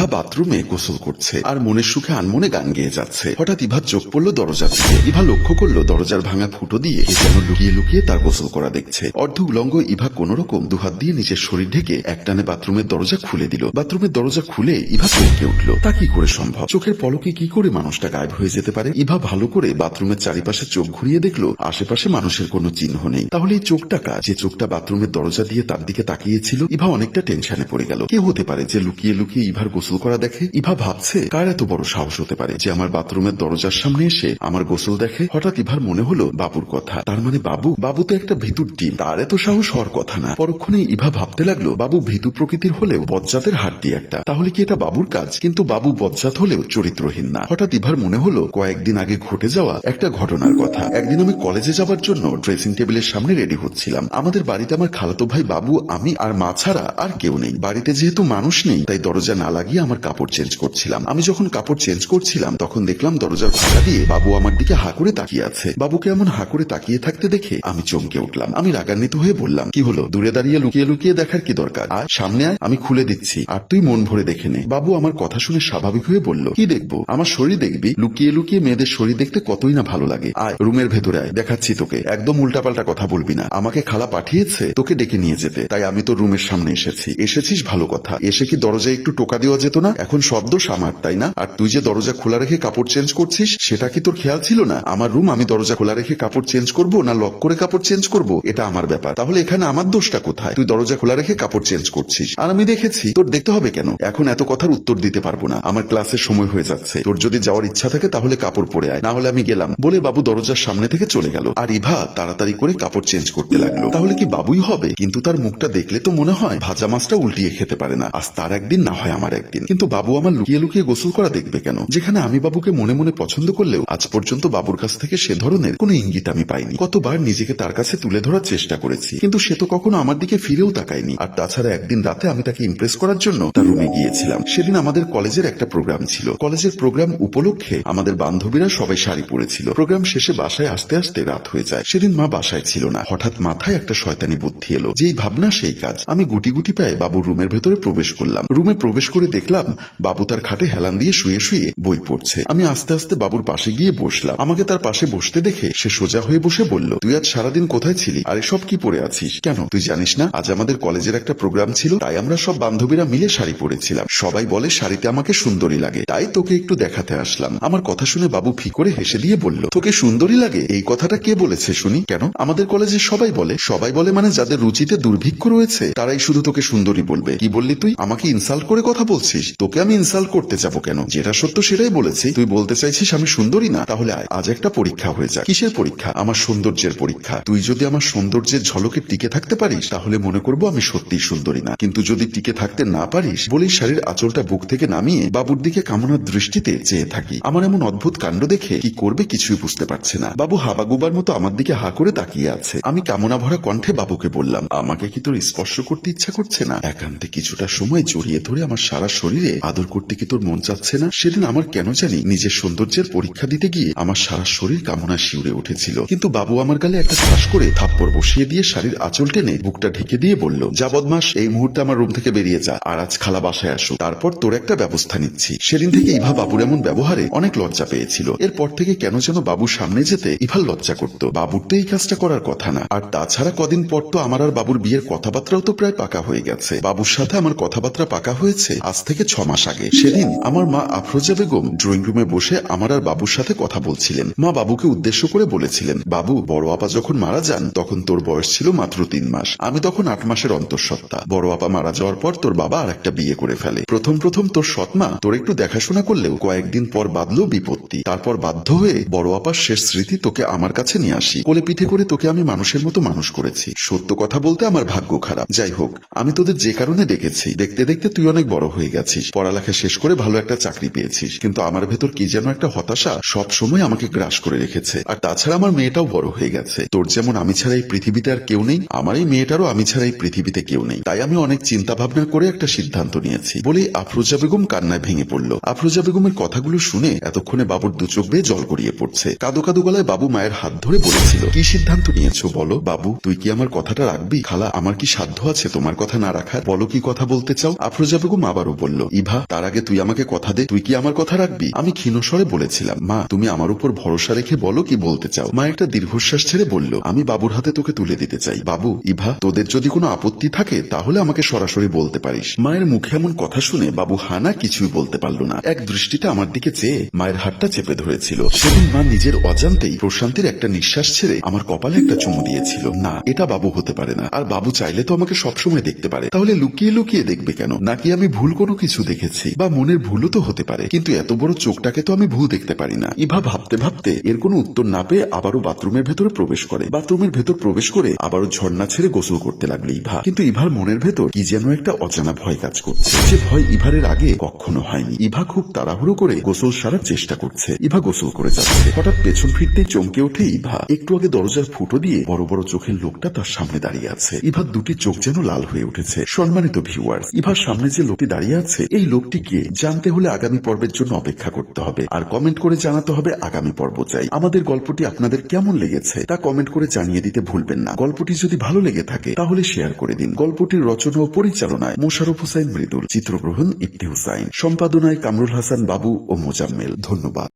ইভা বাথরুমে গোসল করছে। আর মনের সুখে আনমনে গান গেয়ে যাচ্ছে। হঠাৎ ইভার চোখ পড়ল দরজার দিকে ইভা লক্ষ্য করল দরজার ভাঙা ফুটো দিয়ে যেন লুকিয়ে লুকিয়ে তার গোসল করা দেখছে। অর্ধ উলঙ্গ ইভা কোন রকম দুহাত দিয়ে নিজের শরীর ঢেকে একটানে বাথরুমের দরজা খুলে দিল। বাথরুমের দরজা খুলে ইভা চমকে উঠল। তা কি করে সম্ভব? চোখের পলকে কি করে মানুষটা গায়েব হয়ে যেতে পারে? ইভা ভালো করে বাথরুমের চারিপাশে চোখ ঘুরিয়ে দেখল, আশেপাশে মানুষের কোনো চিহ্ন নেই। তাহলে এই চোখটা কাজ যে চোখটা বাথরুমের দরজা দিয়ে তার দিকে তাকিয়েছিল, ইভা অনেকটা টেনশনে পড়ে গেল। কে হতে পারে যে লুকিয়ে লুকিয়ে ইভার গোসল করা দেখে ইভা ভাবছে, কার এত বড় সাহস হতে পারে যে আমার বাথরুমের দরজার সামনে এসে আমার গোসল দেখে? হঠাৎ ইভার মনে হলো বাবুর কথা। তার মানে বাবু? বাবু তো একটা ভিতুর ডিম। তার এত সাহস হওয়ার কথা না। পরক্ষণে ইভা ভাবতে লাগল, বাবু ভীতু প্রকৃতির হলেও বজ্জাতের হাড্ডি একটা। তাহলে কি এটা বাবুর কাজ? কিন্তু বাবু বজ্জাত হলেও চরিত্রহীন না। হঠাৎ ইভার মনে হলো কয়েকদিন আগে ঘটে যাওয়া একটা ঘটনার কথা। একদিন আমি কলেজে যাওয়ার জন্য ড্রেসিং টেবিলের সামনে রেডি হচ্ছিলাম। আমাদের বাড়িতে আমার খালাতো ভাই বাবু, আমি আর মা ছাড়া আর কেউ নেই। বাড়িতে যেহেতু মানুষ নেই, তাই দরজা না লাগিয়ে আমার কাপড় চেঞ্জ করছিলাম। আমি যখন কাপড় চেঞ্জ করছিলাম, তখন দেখলাম দরজার খোলা দিয়ে বাবু আমার দিকে হা করে তাকিয়ে আছে। বাবুকে এমন হা করে তাকিয়ে থাকতে দেখে আমি চমকে উঠলাম। আমি রাগান্বিত হয়ে বললাম, কি হলো? দূরে দাঁড়িয়ে লুকিয়ে লুকিয়ে দেখার কি দরকার? আর সামনে আয়, আমি খুলে দিচ্ছি। আর তুই মন ভরে দেখে নে। বাবু আমার কথা শুনে স্বাভাবিক হয়ে বলল, কি দেখব? আমার শরীর দেখবি? লুকিয়ে লুকিয়ে মেয়েদের শরীর দেখতে কতই না ভালো লাগে। আয়, রুমের ভেতরে আয়, দেখাচ্ছি তোকে। একদম উল্টাপাল্টা কথা বলবি না। আমাকে খালা পাঠিয়েছে তোকে ডেকে নিয়ে যেতে। তাই আমি তোর রুমের সামনে এসেছি। এসেছিস ভালো কথা। এসে কি দরজায় একটু টোকা দেওয়া যেত না? এখন শব্দ সামার, তাই না? আর তুই যে দরজা খোলা রেখে কাপড় চেঞ্জ করছিস, সেটা কি তোর খেয়াল ছিল না? আমার রুম আমি দরজা খোলা রেখে কাপড় চেঞ্জ করব না লক করে কাপড় চেঞ্জ করব? এটা আমার ব্যাপার। তাহলে এখানে আমার দোষটা কোথায়? তুই দরজা খোলা রেখে কাপড় চেঞ্জ করছিস। আর আমি দেখেছি, তোর দেখতে হবে কেন? এখন এত কথার উত্তর দিতে পারব না। আমার ক্লাসের সময় হয়ে যাচ্ছে। তোর যদি যাওয়ার ইচ্ছা থাকে, তাহলে কাপড় পরে আয়। না হলে আমি গেলাম। বলে বাবু দরজার সামনে থেকে চলে গেল। আর ইভা তাড়াতাড়ি করে কাপড় চেঞ্জ করতে লাগল। তাহলে কি বাবুই হবে? কিন্তু তার মুখটা দেখলে তো মনে হয়, ভাজা মাছটা উল্টিয়ে খেতে পারে না। আজ তার একদিন, না হয় আমার একদিন। কিন্তু বাবু আমার লুকিয়ে লুকিয়ে গোসল করা দেখবে কেন? যেখানে আমি বাবুকে মনে মনে পছন্দ করলেও আজ পর্যন্ত বাবুর কাছ থেকে সে ধরনের কোনো ইঙ্গিত আমি পাইনি। কতবার নিজেকে তার কাছে তুলে ধরার চেষ্টা করেছি, কিন্তু সে তো কখনো আমার দিকে ফিরেও তাকায়নি। আর তাছাড়া একদিন রাতে আমি তাকে ইমপ্রেস করার জন্য তার রুমে গিয়েছিলাম। সেদিন আমাদের কলেজের একটা প্রোগ্রাম ছিল। কলেজের প্রোগ্রাম উপলক্ষে আমাদের বান্ধবীরা সবাই শাড়ি পরেছিল। প্রোগ্রাম শেষে বাসায় আসতে আসতে রাত হয়ে যায়। সেদিন মা বাসায় ছিল না। হঠাৎ মাথায় একটা শয়তানি বুদ্ধি এলো। যেই ভাবনা, সেই কাজ। আমি গুটি গুটি পায়ে বাবুর রুমের ভেতরে প্রবেশ করলাম। রুমে প্রবেশ করে দেখলাম বাবু তার খাটে হেলান দিয়ে শুয়ে শুয়ে বই পড়ছে। আমি আস্তে আস্তে বাবুর পাশে গিয়ে বসলাম। আমাকে তার পাশে বসতে দেখে সে সোজা হয়ে বসে বলল, তুই আজ সারাদিন কোথায় ছিলি? আর সব কি পরে আছিস? কেন? তুই জানিস না, আজ আমাদের কলেজের একটা প্রোগ্রাম ছিল, তাই আমরা সব বান্ধবীরা মিলে শাড়ি পরেছিলাম। সবাই বলে শাড়িতে আমাকে সুন্দরী লাগে। তাই তোকে একটু দেখাতে আসলাম। আমার কথা শুনে বাবু ফি করে হেসে দিয়ে বলল, তোকে সুন্দরী লাগে? এই কথাটা কে বলেছে শুনি? কেন? আমাদের কলেজে সবাই বলে। সবাই বলে মানে যাদের রুচিতে দুর্ভিক্ষ রয়েছে, তারাই শুধু তোকে সুন্দরী বলবে। কি বললি তুই? আমাকে ইনসাল্ট করে কথা বলছিস? তোকে আমি ইনসাল্ট করতে যাব কেন? যেটা সত্য সেটাই বলেছি। তুই বলতে চাইছিস আমি সুন্দরী না? তাহলে আজ একটা পরীক্ষা হয়ে যায় কিসের পরীক্ষা? আমার সৌন্দর্যের পরীক্ষা। তুই যদি আমার সৌন্দর্যের ঝলকে টিকে থাকতে পারিস, তাহলে মনে করব আমি সত্যিই সুন্দরী না। কিন্তু যদি টিকে থাকতে না পারিস বলেই শাড়ির আঁচলটা বুক থেকে নামিয়ে বাবুর দিকে কামনার দৃষ্টিতে চেয়ে থাকি। আমার এমন অদ্ভুত কাণ্ড দেখে কি করবে কিছুই বুঝতে পারছে না। বাবু হাবাগুবার মতো আমার দিকে হা করে তাকিয়ে আছে। আমি কামনা ভরা কণ্ঠে বাবুকে বললাম, আমাকে কি তোর স্পর্শ করতে ইচ্ছা করছে না? একান্তে কিছুটা সময় জড়িয়ে ধরে আমার সারা শরীরে আদর করতে কি তোর মন চাচ্ছে না? সেদিন আমার কেন জানি নিজের সৌন্দর্যের পরীক্ষা দিতে গিয়ে আমার সারা শরীর কামনা শিউরে উঠেছিল। কিন্তু বাবু আমার গালে একটা শ্বাস করে থাপ্পড় বসিয়ে দিয়ে শাড়ির আঁচল টেনে বুকটা ঢেকে দিয়ে বলল, যা বদমাস, এই মুহূর্তে আমার রুম থেকে বেরিয়ে যা আর আজ খালা বাসায় আসো তারপর তোর একটা ব্যবস্থা নিচ্ছি। সেদিন থেকে ইভা বাবুর এমন ব্যবহারে অনেক লজ্জা পেয়েছিল। এরপর থেকে কেন যেন বাবুর সামনে যেতে ইভার লজ্জা করত। বাবুর তো এই কাজটা করার কথা না। আর তাছাড়া কদিন পর তো আমার আর বাবুর বিয়ের কথাবার্তাও তো প্রায় পাকা হয়ে গেছে। বাবুর সাথে আমার কথাবার্তা পাকা হয়েছে, আজ থেকে ছ মাস আগে। সেদিন আমার মা আফরোজা বেগম ড্রয়িং রুমে বসে আমার আর বাবুর সাথে কথা বলছিলেন। মা বাবুকে উদ্দেশ্য করে বলেছিলেন, বাবু, বড় আপা যখন মারা যান, তখন তোর বয়স ছিল মাত্র তিন মাস। আমি তখন আট মাসের অন্তঃসত্ত্বা। বড় আপা মারা যাওয়ার পর তোর বাবা আর একটা বিয়ে করে ফেলে। প্রথম প্রথম তোর সৎমা তোর একটু দেখাশোনা করলেও কয়েকদিন পর বাঁধলো বিপত্তি। তারপর বাধ্য হয়ে বড় আপার শেষ স্মৃতি তোকে আমার কাছে নিয়ে আসি। কোলে পিঠে করে তোকে আমি মানুষের মতো মানুষ করেছি। সত্য কথা বলতে আমার ভাগ্য খারাপ। যাই হোক, আমি তোদের যে কারণে ডেকেছি, দেখতে দেখতে তুই অনেক বড় হয়ে গেছিস পড়ালেখা শেষ করে ভালো একটা চাকরি পেয়েছিস। কিন্তু আমার ভেতর কি যেন একটা হতাশা সব সময় আমাকে গ্রাস করে রেখেছে। আর তাছাড়া আমার মেয়েটাও বড় হয়ে গেছে। তোর যেমন আমি ছাড়া এই পৃথিবীতে আর কেউ নেই, আমার এই মেয়েটারও আমি ছাড়া এই পৃথিবীতে কেউ নেই। তাই আমি অনেক চিন্তা ভাবনা করে একটা সিদ্ধান্ত নিয়েছি। বলে আফরোজা বেগম কান্নায় ভেঙে পড়ল। আফরোজা বেগমের কথাগুলো শুনে এতক্ষণে বাবুর দু চোখ বেয়ে জল গড়িয়ে পড়ছে। কাদো কাদো গলায় বাবু মায়ের হাত ধরে বলেছিল, কি সিদ্ধান্ত নিয়েছো বলো? বাবু, তুই কি আমার কথাটা রাখবি? খালা, আমার কি সাধ্য আছে তোমার কথা না রাখার? বলো কি কথা বলতে চাও? আফরোজা বেগম আবারও বলল বলল, ইভা, তার আগে তুই আমাকে কথা দে, তুই কি আমার কথা রাখবি? আমি ক্ষীণস্বরে বলেছিলাম, মা, তুমি আমার উপর ভরসা রেখে বলো কি বলতে চাও? মা একটা দীর্ঘশ্বাস ছেড়ে বলল, আমি বাবুর হাতে তোকে তুলে দিতে চাই। বাবু, ইভা, তোদের যদি কোনো আপত্তি থাকে, তাহলে আমাকে সরাসরি বলতে পারিস। মায়ের মুখে এমন কথা শুনে বাবু হানা কিছুই বলতে পারল না। এক দৃষ্টিতে আমার দিকে চেয়ে মায়ের হাতটা চেপে ধরেছিল। সেদিন মা নিজের অজান্তেই প্রশান্তির একটা নিঃশ্বাস ছেড়ে আমার কপালে একটা চুমু দিয়েছিল। না, এটা বাবু হতে পারে না। আর বাবু চাইলে তো আমাকে সবসময় দেখতে পারে। তাহলে লুকিয়ে লুকিয়ে দেখবে কেন? নাকি আমি ভুল কোনো কিছু দেখেছি। বা মনের ভুলও তো হতে পারে। কিন্তু এত বড় চোখটাকে তো আমি ভুল দেখতে পারি না। ইভা ভাবতে ভাবতে এর কোনো উত্তর না পেয়ে আবারও বাথরুমের ভেতরে প্রবেশ করে। বাথরুমের ভেতর প্রবেশ করে আবারও ঝর্ণা ছেড়ে গোসল করতে লাগল ইভা। কিন্তু ইভার মনের ভেতর কি যেন একটা অজানা ভয় কাজ করছে। যে ভয় ইভারের আগে কখনো হয়নি। ইভা খুব তাড়াহুড়ো করে গোসল সারার চেষ্টা করছে। ইভা গোসল করে যাচ্ছে। হঠাৎ পেছন ফিরতেই চমকে ওঠে ইভা। একটু আগে দরজার ফুটো দিয়ে বড় বড় চোখের লোকটা তার সামনে দাঁড়িয়ে আছে। ইভার দুটি চোখ যেন লাল হয়ে উঠেছে। সম্মানিত ভিউয়ার্স ইভার সামনে যে লোকটি দাঁড়িয়ে আছে এই লোকটিকে জানতে হলে আগামী পর্বের জন্য অপেক্ষা করতে হবে। আর কমেন্ট করে জানাতে হবে আগামী পর্ব চাই। আমাদের গল্পটি আপনাদের কেমন লেগেছে, তা কমেন্ট করে জানিয়ে দিতে ভুলবেন না। গল্পটি যদি ভালো লেগে থাকে, তাহলে শেয়ার করে দিন। গল্পটির রচনা ও পরিচালনায় মোশারফ হোসাইন মৃদুল, চিত্রগ্রহণ ইফতি হুসাইন। সম্পাদনায় কামরুল হাসান বাবু ও মোজাম্মেল। ধন্যবাদ।